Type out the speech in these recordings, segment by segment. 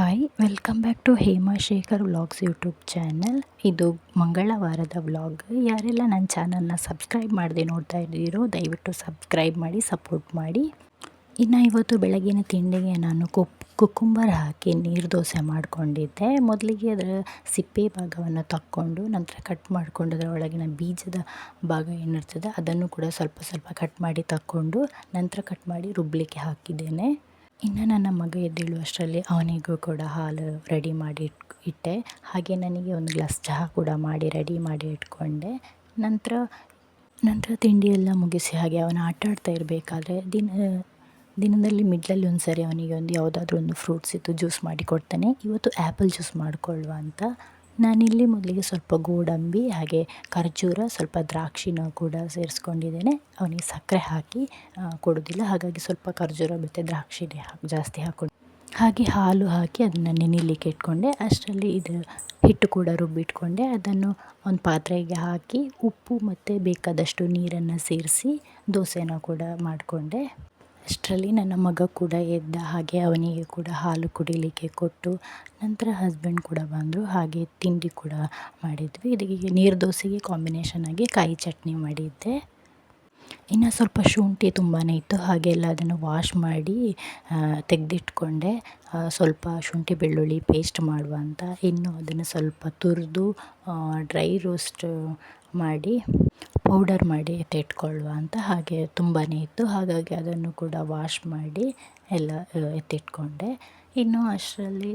Hi welcome back to Hemashekhar vlogs YouTube channel ಇದು ಮಂಗಳವಾರದ vlog ಯಾರೆಲ್ಲ ನನ್ನ ಚಾನಲ್ನ ಸಬ್ಸ್ಕ್ರೈಬ್ ಮಾಡದೆ ನೋಡ್ತಾ ಇದ್ದೀರೋ, ದಯವಿಟ್ಟು ಸಬ್ಸ್ಕ್ರೈಬ್ ಮಾಡಿ ಸಪೋರ್ಟ್ ಮಾಡಿ. ಇನ್ನು ಇವತ್ತು ಬೆಳಗಿನ ತಿಂಡಿಗೆ ನಾನು ಕುಕ್ ಕುಕ್ಕುಂಬರ್ ಹಾಕಿ ನೀರು ದೋಸೆ ಮಾಡಿಕೊಂಡಿದ್ದೆ. ಮೊದಲಿಗೆ ಅದರ ಸಿಪ್ಪೆ ಭಾಗವನ್ನು ತಕ್ಕೊಂಡು, ನಂತರ ಕಟ್ ಮಾಡಿಕೊಂಡು ಅದರ ಒಳಗಿನ ಬೀಜದ ಭಾಗ ಏನಿರ್ತದೆ ಅದನ್ನು ಕೂಡ ಸ್ವಲ್ಪ ಸ್ವಲ್ಪ ಕಟ್ ಮಾಡಿ ತಕ್ಕೊಂಡು, ನಂತರ ಕಟ್ ಮಾಡಿ ರುಬ್ಬಲಿಕ್ಕೆ ಹಾಕಿದ್ದೇನೆ. ಇನ್ನು ನನ್ನ ಮಗ ಎದ್ದೇಳುವಷ್ಟರಲ್ಲಿ ಅವನಿಗೂ ಕೂಡ ಹಾಲು ರೆಡಿ ಮಾಡಿ ಇಟ್ ಇಟ್ಟೆ. ಹಾಗೆ ನನಗೆ ಒಂದು ಗ್ಲಾಸ್ ಚಹಾ ಕೂಡ ಮಾಡಿ ರೆಡಿ ಮಾಡಿ ಇಟ್ಕೊಂಡೆ. ನಂತರ ನಂತರ ತಿಂಡಿ ಎಲ್ಲ ಮುಗಿಸಿ ಹಾಗೆ ಅವನು ಆಟ ಆಡ್ತಾ ಇರಬೇಕಾದ್ರೆ ದಿನ, ದಿನದಲ್ಲಿ ಮಿಡ್ಲಲ್ಲಿ ಒಂದು ಸರಿ ಅವನಿಗೆ ಒಂದು ಯಾವುದಾದ್ರೂ ಒಂದು ಫ್ರೂಟ್ಸ್ ಇತ್ತು ಜ್ಯೂಸ್ ಮಾಡಿ ಕೊಡ್ತಾನೆ. ಇವತ್ತು ಆ್ಯಪಲ್ ಜ್ಯೂಸ್ ಮಾಡಿಕೊಳ್ಳುವ ಅಂತ ನಾನಿಲ್ಲಿ ಮೊದಲಿಗೆ ಸ್ವಲ್ಪ ಗೋಡಂಬಿ, ಹಾಗೆ ಖರ್ಜೂರ, ಸ್ವಲ್ಪ ದ್ರಾಕ್ಷಿನ ಕೂಡ ಸೇರಿಸ್ಕೊಂಡಿದ್ದೇನೆ. ಅವನಿಗೆ ಸಕ್ಕರೆ ಹಾಕಿ ಕೊಡೋದಿಲ್ಲ ಹಾಗಾಗಿ ಸ್ವಲ್ಪ ಖರ್ಜೂರ ಮತ್ತು ದ್ರಾಕ್ಷಿನೇ ಜಾಸ್ತಿ ಹಾಕೊಂಡು. ಹಾಗೆ ಹಾಲು ಹಾಕಿ ಅದನ್ನು ನೆನೆಯಲಿಕ್ಕೆ ಇಟ್ಕೊಂಡೆ. ಅಷ್ಟರಲ್ಲಿ ಇದು ಹಿಟ್ಟು ಕೂಡ ರುಬ್ಬಿಟ್ಕೊಂಡೆ. ಅದನ್ನು ಒಂದು ಪಾತ್ರೆಗೆ ಹಾಕಿ ಉಪ್ಪು ಮತ್ತು ಬೇಕಾದಷ್ಟು ನೀರನ್ನು ಸೇರಿಸಿ ದೋಸೆನ ಕೂಡ ಮಾಡಿಕೊಂಡೆ. ಅಷ್ಟರಲ್ಲಿ ನನ್ನ ಮಗ ಕೂಡ ಎದ್ದ ಹಾಗೆ ಅವನಿಗೆ ಕೂಡ ಹಾಲು ಕುಡಿಲಿಕ್ಕೆ ಕೊಟ್ಟು ನಂತರ ಹಸ್ಬೆಂಡ್ ಕೂಡ ಬಂದರು, ಹಾಗೆ ತಿಂಡಿ ಕೂಡ ಮಾಡಿದ್ವಿ. ಇದಕ್ಕೆ ನೀರು ದೋಸೆಗೆ ಕಾಂಬಿನೇಷನ್ ಆಗಿ ಕಾಯಿ ಚಟ್ನಿ ಮಾಡಿದ್ದೆ. ಇನ್ನು ಸ್ವಲ್ಪ ಶುಂಠಿ ತುಂಬಾ ಇತ್ತು ಹಾಗೆಲ್ಲ ಅದನ್ನು ವಾಶ್ ಮಾಡಿ ತೆಗೆದಿಟ್ಕೊಂಡೆ. ಸ್ವಲ್ಪ ಶುಂಠಿ ಬೆಳ್ಳುಳ್ಳಿ ಪೇಸ್ಟ್ ಮಾಡುವ ಅಂತ. ಇನ್ನು ಅದನ್ನು ಸ್ವಲ್ಪ ತುರಿದು ಡ್ರೈ ರೋಸ್ಟ್ ಮಾಡಿ ಪೌಡರ್ ಮಾಡಿ ಎತ್ತಿಟ್ಕೊಳ್ಳುವ ಅಂತ ಹಾಗೆ ತುಂಬಾ ಇತ್ತು. ಹಾಗಾಗಿ ಅದನ್ನು ಕೂಡ ವಾಶ್ ಮಾಡಿ ಎಲ್ಲ ಎತ್ತಿಟ್ಕೊಂಡೆ. ಇನ್ನು ಅಷ್ಟರಲ್ಲಿ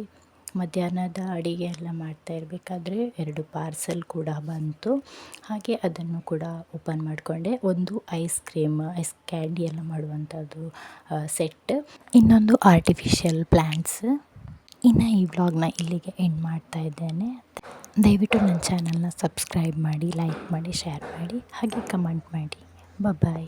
ಮಧ್ಯಾಹ್ನದ ಅಡಿಗೆ ಎಲ್ಲ ಮಾಡ್ತಾ ಇರಬೇಕಾದ್ರೆ ಎರಡು ಪಾರ್ಸೆಲ್ ಕೂಡ ಬಂತು. ಹಾಗೆ ಅದನ್ನು ಕೂಡ ಓಪನ್ ಮಾಡಿಕೊಂಡೆ. ಒಂದು ಐಸ್ ಕ್ರೀಮ್, ಐಸ್ ಕ್ಯಾಂಡಿ ಎಲ್ಲ ಮಾಡುವಂಥದ್ದು ಸೆಟ್. ಇನ್ನೊಂದು ಆರ್ಟಿಫಿಷಿಯಲ್ ಪ್ಲ್ಯಾಂಟ್ಸ್ ಇನ್ನು ಈ ವ್ಲಾಗ್ನ ಇಲ್ಲಿಗೆ ಎಂಡ್ ಮಾಡ್ತಾ ಇದ್ದೇನೆ. ದಯವಿಟ್ಟು ನನ್ನ ಚಾನಲ್ನ ಸಬ್ಸ್ಕ್ರೈಬ್ ಮಾಡಿ ಲೈಕ್ ಮಾಡಿ ಶೇರ್ ಮಾಡಿ ಹಾಗೆ ಕಮೆಂಟ್ ಮಾಡಿ. ಬಾಯ್